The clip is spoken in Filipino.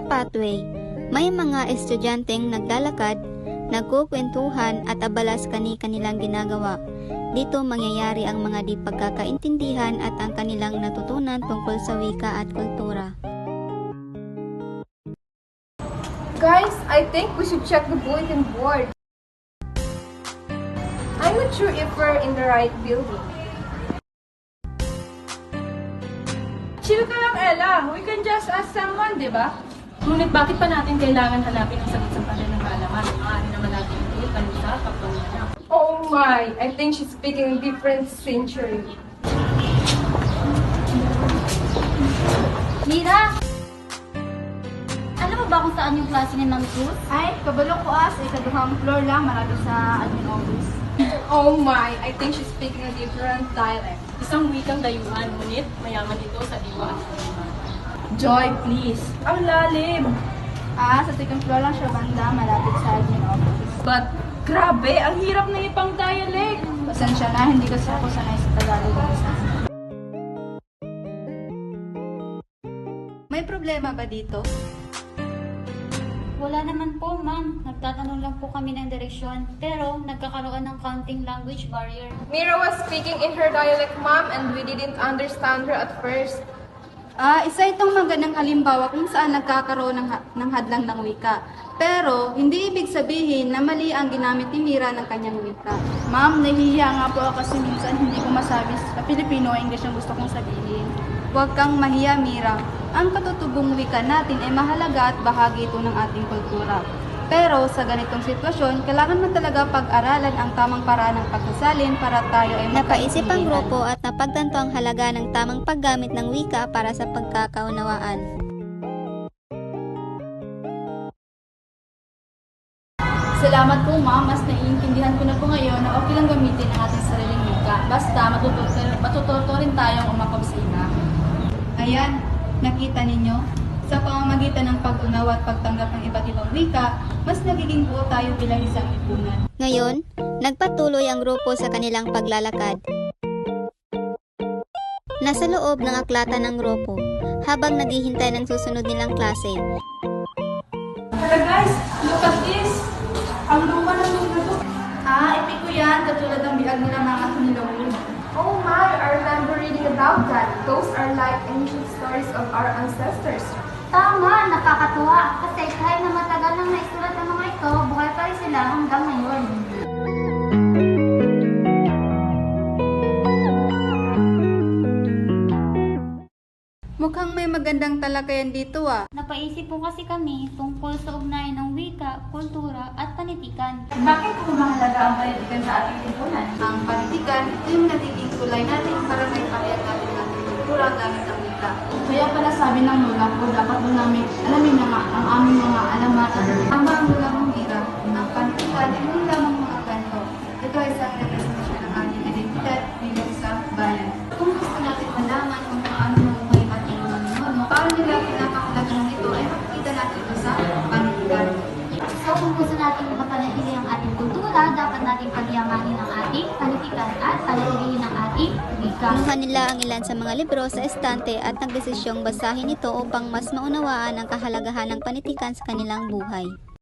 Sa pathway, may mga estudyanteng naglalakad, nagkukwentuhan at abala sa kani-kanilang ginagawa. Dito mangyayari ang mga di pagkakaintindihan at ang kanilang natutunan tungkol sa wika at kultura. Guys, I think we should check the bulletin board. I'm not sure if we're in the right building. Chill ka lang, Ella. We can just ask someone, di ba? Ngunit bakit pa natin kailangan hanapin ang sagot sa panel ng kaalaman? Maaari naman natin ito, kanisa, kapag na. Oh my, I think she's speaking a different century. Mira! Alam mo ba kung saan yung klase ni Ma'am Cruz? Ay, kabalo ko as, ikaduhang floor lang, marami sa admin office. Oh my, I think she's speaking a different dialect. Isang wikang dayuhan, ngunit mayaman ito sa diwa at. Joy, please. Ang lalim. Ah, sa second floor lang siya banda, malapit sa admin office. But, grabe, ang hirap na ipang dialect. Pasensya na, hindi kasi ako sanay sa Tagalog. May problema ba dito? Wala naman po, ma'am. Nagtatanong lang po kami ng direksyon. Pero, nagkakaroon ng counting language barrier. Mira was speaking in her dialect, ma'am, and we didn't understand her at first. Ah, isa itong magandang halimbawa kung saan nagkakaroon ng, ha- ng hadlang ng wika. Pero, hindi ibig sabihin na mali ang ginamit ni Mira ng kanyang wika. Ma'am, nahihiya nga po ako kasi minsan hindi ko masabi sa Pilipino English ang gusto kong sabihin. Huwag kang mahiya, Mira. Ang katutubong wika natin ay mahalaga at bahagi ito ng ating kultura. Pero sa ganitong sitwasyon, kailangan man talaga pag-aralan ang tamang paraan ng pagsasalin para tayo ay Napaisip ang grupo at napagtanto ang halaga ng tamang paggamit ng wika para sa pagkakaunawaan. Salamat po ma'am, mas naiintindihan ko na po ngayon na okay lang gamitin ang ating sariling wika. Basta matututo, matututo rin tayong umakap sa iba. Ayan, nakita ninyo? Sa pamamagitan ng pag-unawa at pagtanggap ng iba't ibang wika, mas nagiging buo tayo bilang isang lipunan. Ngayon, nagpatuloy ang grupo sa kanilang paglalakad. Nasa loob ng aklatan ng grupo, habang naghihintay ng susunod nilang klase. Tara guys, look at this. Ang luma ng lupa to. Ah, epik ko yan, katulad ng biag nila mga Kunilawood. Oh my, I remember reading about that. Those are like ancient stories of our ancestors. Tama! Nakakatuwa! Kasi kahit na matagal nang naisulat ang mga ito, buhay pa rin sila hanggang ngayon. Mukhang may magandang talakayan dito ah. Napaisip po kasi kami tungkol sa ugnayan ng wika, kultura at panitikan. Bakit po mahalaga ang panitikan sa ating lipunan? Ang panitikan, ito yung nagiging tulay natin para may pahayag natin ang ating kultura gamit wika. Kaya pala sabi ng lola ko, dapat mo namin alamin na nga ang aming mga alamat at tama ang lola mong hira. Ang panitikan ay hindi lamang mga kanto. Ito ay isang representasyon ng ating identidad bilang isang bayan. Kung gusto natin malaman kung paano mabuhay ang ating mga ninuno, paano nila pinapakalagang ito ay makikita natin ito sa panitikan. So kung gusto natin mapanatili ang ating kultura, dapat natin pagyamanin ang ating panitikan at panatilihin ang ating wika. Kinuha nila ang ilan sa mga libro sa estante at nagdesisyong basahin ito upang mas maunawaan ang kahalagahan ng panitikan sa kanilang buhay.